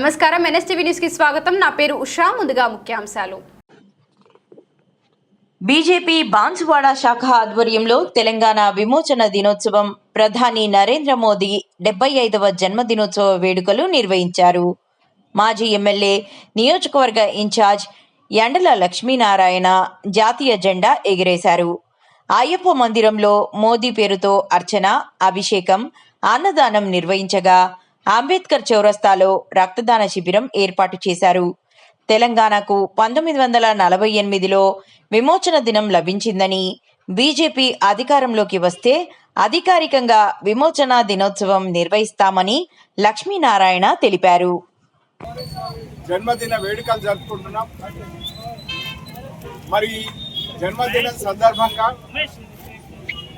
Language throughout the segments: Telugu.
నమస్కారం. ఎన్ఎస్టీవీ న్యూస్కి స్వాగతం. నా పేరు ఉషా. ముందుగా ముఖ్యాంశాలు. బీజేపీ బాన్సువాడ శాఖ ఆధ్వర్యంలో తెలంగాణ విమోచన దినోత్సవం ప్రధాని నరేంద్ర మోదీ డెబ్బై ఐదవ జన్మదినోత్సవ వేడుకలు నిర్వహించారు. మాజీ ఎమ్మెల్యే నియోజకవర్గ ఇన్ఛార్జ్ ఎండల లక్ష్మీనారాయణ జాతీయ జెండా ఎగిరేశారు. అయ్యప్ప మందిరంలో మోదీ పేరుతో అర్చన అభిషేకం అన్నదానం నిర్వహించగా అంబేద్కర్ చౌరస్తాలో రక్తదాన శిబిరం ఏర్పాటు చేశారు. తెలంగాణకు పంతొమ్మిది వందల నలభై ఎనిమిదిలో విమోచన దినం లభించిందని బీజేపీ అధికారంలోకి వస్తే అధికారికంగా విమోచన దినోత్సవం నిర్వహిస్తామని లక్ష్మీనారాయణ తెలిపారు. జన్మదిన వేడుకలు జరుపుకుంటున్నాం. మరి జన్మదిన సందర్భంగా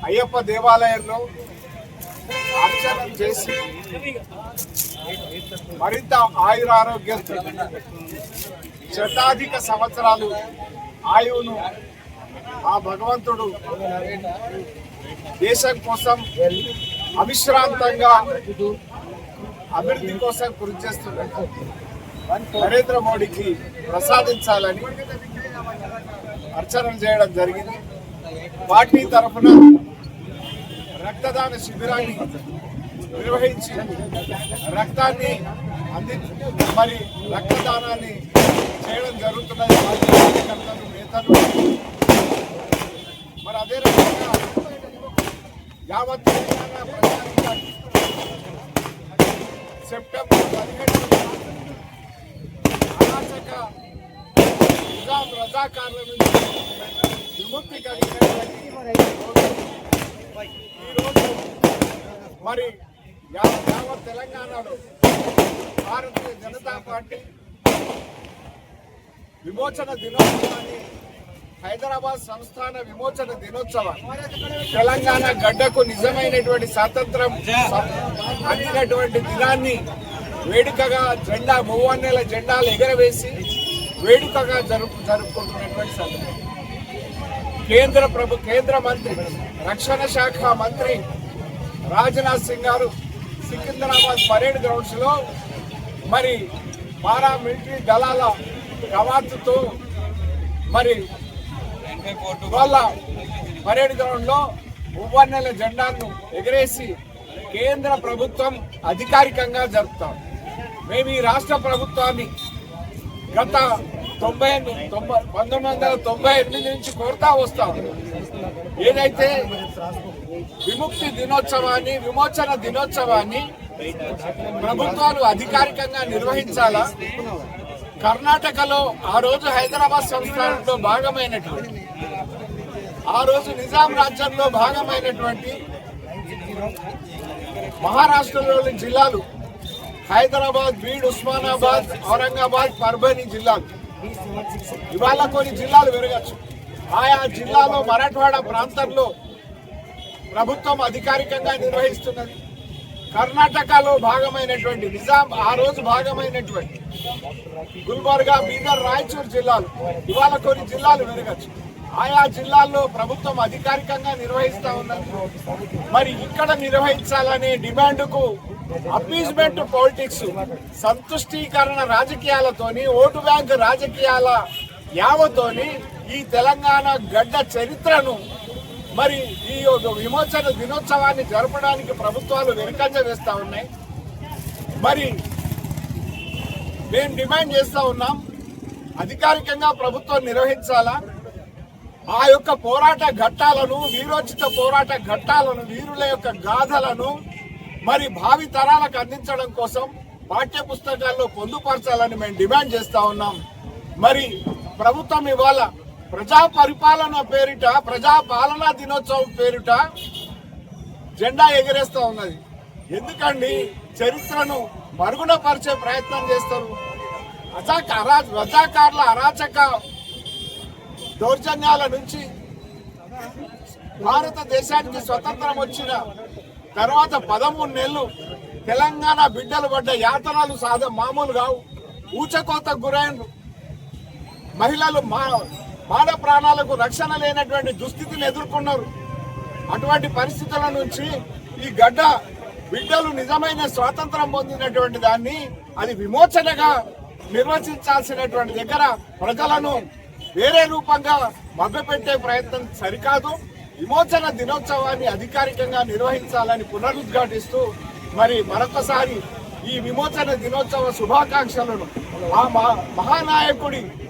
అయ్యప్ప దేవాలయంలో ఆచరణ చేసి మరింత ఆయురారోగ్యంతో శతాధిక సంవత్సరాలు ఆయువును ఆ భగవంతుడు దేశం కోసం అవిశ్రాంతంగా అభివృద్ధి కోసం కృషి చేస్తున్నారు. నరేంద్ర మోడీకి ప్రసాదించాలని అర్చన చేయడం జరిగింది. పార్టీ తరఫున రక్తదాన శిబిరాన్ని నిర్వహించి రక్తాన్ని అంది మరి రక్తదానాన్ని చేయడం జరుగుతున్నది పార్టీ కార్యకర్తలు నేతలు. మరి అదే రకంగా యావత్ తెలంగాణ ప్రజానికాన్ని సెప్టెంబర్ పదిహేడు అరాచక నిజాం రజాకార్ల నుంచి విముక్తి కలిగినటువంటి ఈరోజు మరి యావత్ తెలంగాణలో భారతీయ జనతా పార్టీ విమోచన దినోత్సవాన్ని హైదరాబాద్ సంస్థాన విమోచన దినోత్సవం. తెలంగాణ గడ్డకు నిజమైనటువంటి స్వాతంత్రం అందినటువంటి దినాన్ని వేడుకగా జెండా మూవన్నెల జెండాలు ఎగరవేసి వేడుకగా జరుపు జరుపుకుంటున్నటువంటి సందర్భం. కేంద్ర ప్రభు కేంద్ర మంత్రి రక్షణ శాఖ మంత్రి రాజ్నాథ్ సింగ్ గారు సికింద్రాబాద్ పరేడ్ గ్రౌండ్స్లో మరి పారా మిలిటరీ దళాల కవాతుతో మరి వాళ్ళ పరేడ్ గ్రౌండ్లో ఉవ్వన్నెల జెండాను ఎగరేసి కేంద్ర ప్రభుత్వం అధికారికంగా జరుపుతాం. మేము ఈ రాష్ట్ర ప్రభుత్వాన్ని గత తొంభై ఎనిమిది- తొంభై పంతొమ్మిది వందల తొంభై ఎనిమిది నుంచి కోరుతా వస్తాం. ఏదైతే విముక్తి దినోత్సవాన్ని విమోచన దినోత్సవాన్ని ప్రభుత్వాలు అధికారికంగా నిర్వహించాలా? కర్ణాటకలో ఆ రోజు హైదరాబాద్ సంస్థానంలో భాగమైనటువంటి ఆ రోజు నిజాం రాజ్యంలో భాగమైనటువంటి మహారాష్ట్రలోని జిల్లాలు హైదరాబాద్ బీడ్ ఉస్మానాబాద్ ఔరంగాబాద్ పర్బని జిల్లాలు. ఇవాళ కొన్ని జిల్లాలు పెరగచ్చు ఆయా జిల్లాలో మరాఠవాడ ప్రాంతంలో ప్రభుత్వం అధికారికంగా నిర్వహిస్తున్నది. కర్ణాటకలో భాగమైనటువంటి నిజాం ఆ రోజు భాగమైనటువంటి గుల్బర్గా బీదర్ రాయచూర్ జిల్లాలు ఇవాళ కొన్ని జిల్లాలు పెరగచ్చు ఆయా జిల్లాల్లో ప్రభుత్వం అధికారికంగా నిర్వహిస్తా ఉన్నది. మరి ఇక్కడ నిర్వహించాలనే డిమాండ్కు అపీజ్మెంట్ పాలిటిక్స్ సంతుష్టీకరణ రాజకీయాలతోని ఓటు బ్యాంక్ రాజకీయాల యావతోని ఈ తెలంగాణ గడ్డ చరిత్రను మరి ఈ యొక్క విమోచన దినోత్సవాన్ని జరపడానికి ప్రభుత్వాలు వెనుకంజ వేస్తూ ఉన్నాయి. మరి మేము డిమాండ్ చేస్తూ ఉన్నాం అధికారికంగా ప్రభుత్వం నిర్వహించాలా? ఆ యొక్క పోరాట ఘట్టాలను వీరోచిత పోరాట ఘట్టాలను వీరుల యొక్క గాథలను మరి భావి తరాలకు అందించడం కోసం పాఠ్య పుస్తకాల్లో పొందుపరచాలని మేము డిమాండ్ చేస్తా ఉన్నాం. మరి ప్రభుత్వం ఇవాళ ప్రజా పరిపాలన పేరిట ప్రజా పాలనా దినోత్సవం పేరిట జెండా ఎగిరేస్తూ ఉన్నది. ఎందుకండి? చరిత్రను మరుగున పరిచే ప్రయత్నం చేస్తారు. అజాక అరా రజాకారుల అరాచక దౌర్జన్యాల నుంచి భారతదేశానికి స్వతంత్రం వచ్చిన తర్వాత పదమూడు నెలలు తెలంగాణ బిడ్డలు పడ్డ యాతనాలు సాధ మామూలు కావు. ఊచకోతకు గురైనరు మహిళలు మా మాన ప్రాణాలకు రక్షణ లేనటువంటి దుస్థితిని ఎదుర్కొన్నారు. అటువంటి పరిస్థితుల నుంచి ఈ గడ్డ బిడ్డలు నిజమైన స్వాతంత్రం పొందినటువంటి దాన్ని అది విమోచనగా నిర్వచించాల్సినటువంటి దగ్గర ప్రజలను వేరే రూపంగా మభ్యపెట్టే ప్రయత్నం సరికాదు. విమోచన దినోత్సవాన్ని అధికారికంగా నిర్వహించాలని పునరుద్ఘాటిస్తూ మరి మరొకసారి ఈ విమోచన దినోత్సవ శుభాకాంక్షలను ఆ మహా- మహానాయకుడి